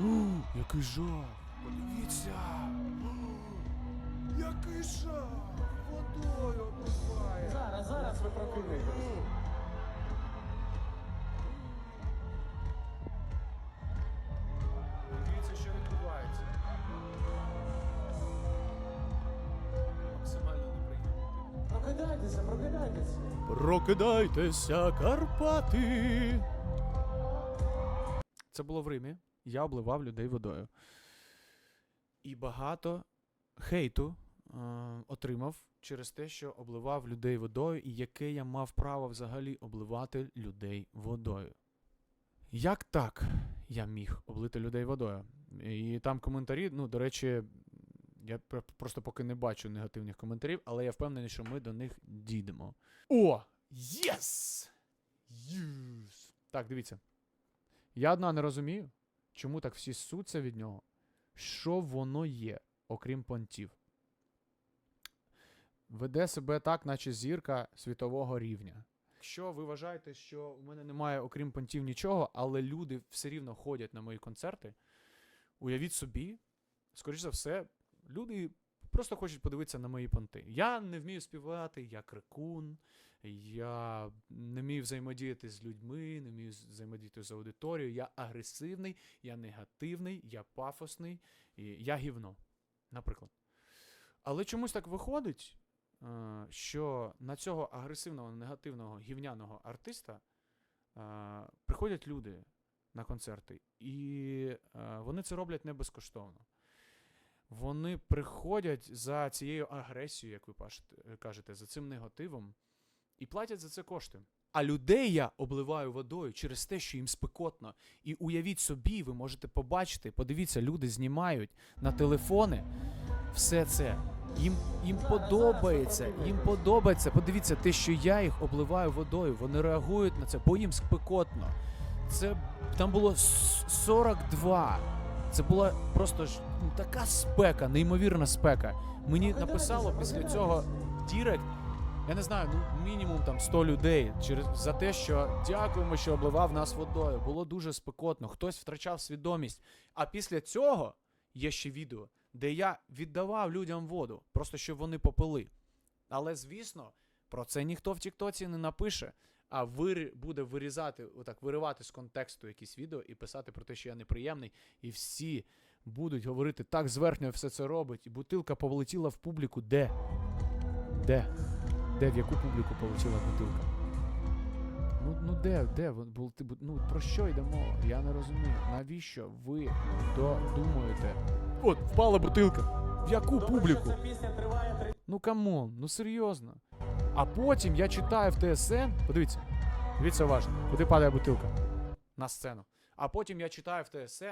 О, який жах! Подивіться! О, який жах! Водою обливає! Зараз, зараз ви прокинетесь. Дивіться, що відбувається. Максимально неприємно. Прокидайтеся, прокидайтеся. Прокидайтеся, Карпати! Це було в Римі. Я обливав людей водою. І багато хейту е, отримав через те, що обливав людей водою, і яке я мав право взагалі обливати людей водою. Як так я міг облити людей водою? І там коментарі, ну, до речі, я просто поки не бачу негативних коментарів, але я впевнений, що ми до них дійдемо. О! Єс! Єс! Так, дивіться. Я одна не розумію, чому так всі ссуться від нього. Що воно є, окрім понтів? Веде себе так, наче зірка світового рівня. Якщо ви вважаєте, що у мене немає, окрім понтів, нічого, але люди все рівно ходять на мої концерти, уявіть собі, скоріш за все, люди просто хочуть подивитися на мої понти. Я не вмію співати, я крикун, я не вмію взаємодіяти з людьми, не вмію взаємодіяти з аудиторією. Я агресивний, я негативний, я пафосний, я гівно, наприклад. Але чомусь так виходить, е, що на цього агресивного, негативного, гівняного артиста е, приходять люди на концерти, і е, вони це роблять не безкоштовно. Вони приходять за цією агресією, як ви кажете, за цим негативом, і платять за це кошти. А людей я обливаю водою через те, що їм спекотно. І уявіть собі, ви можете побачити, подивіться, люди знімають на телефони все це. Їм, їм подобається, їм подобається. Подивіться, те, що я їх обливаю водою, вони реагують на це, бо їм спекотно. Це там було 42. Це була просто ж ну, така спека, неймовірна спека. Мені написало після цього Дірект, я не знаю, ну мінімум там 100 людей через за те, що дякуємо, що обливав нас водою. Було дуже спекотно, хтось втрачав свідомість. А після цього є ще відео, де я віддавав людям воду, просто щоб вони попили. Але звісно, про це ніхто в Тіктоці не напише, а вири, буде вирізати, отак, виривати з контексту якісь відео і писати про те, що я неприємний, і всі будуть говорити, так зверхньо все це робить, і бутилка полетіла в публіку. Де? Де? Де в яку публіку полетіла бутилка? Ну, ну де, де? Ну про що йде мова? Я не розумію. Навіщо ви додумуєте? От, впала бутилка. В яку публіку? Ну камон, ну серйозно. А потім я читаю в ТСН. Подивіться, дивіться уважно, куди падає бутилка? На сцену. А потім я читаю в ТСН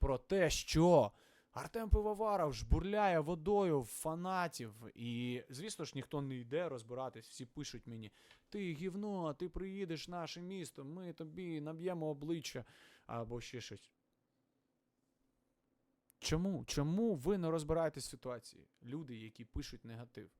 про те, що Артем Пивоваров жбурляє водою фанатів. І, звісно ж, ніхто не йде розбиратись. Всі пишуть мені: ти гівно, ти приїдеш в наше місто, ми тобі наб'ємо обличчя або ще щось. Чому? Чому ви не розбираєтесь в ситуації? Люди, які пишуть негатив.